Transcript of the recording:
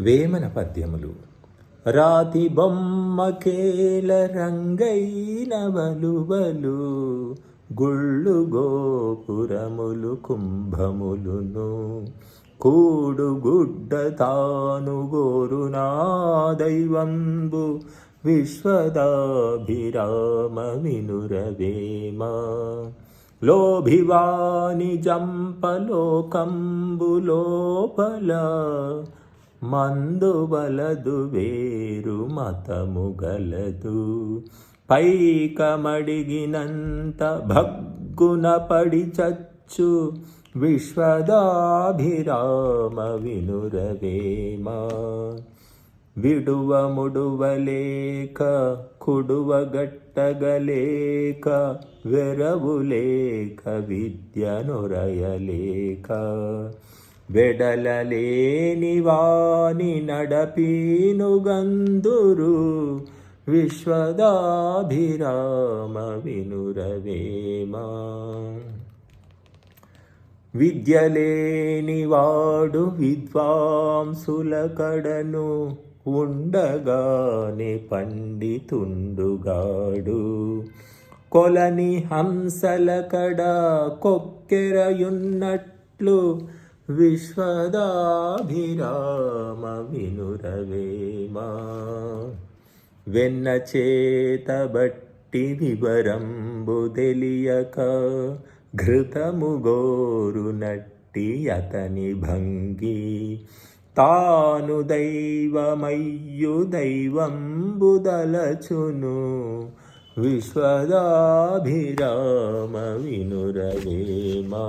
వేమన పద్యములు. రాతి బొమ్మకేల రంగైన వలువలు గుళ్ళు గోపురములు కుంభములును. కూడు గుడ్డ తాను గోరునా దైవంబు విశ్వదాభిరామ వినురవేమ లోభివాని జంపలోకంబులోపల మందు బలదు వేరు మతము గలదు. పైకమడిగినంత భగ్గున పడి చచ్చు విశ్వదాభిరామ వినురవేమ విడువ ముడువలేక కుడువగట్టగలేక వెరవులేక విద్యనురయలేక వెడలలేని వాని నడపీనుగందురు విశ్వదాభిరామ వినురవేమా. విద్యలేని వాడు విద్వాంసుల కడను ఉండగానే పండితుండుగాడు. కొలని హంసల కడ కొక్కెరయున్నట్లు విశ్వదాభిరామ వినురవేమ వెన్న చేత బట్టి వివరంబు తెలియక ఘృతము గోరు నట్టి అతని భంగి. తాను దైవమయ్యు దైవంబుదలచును విశ్వదాభిరామ వినురవేమా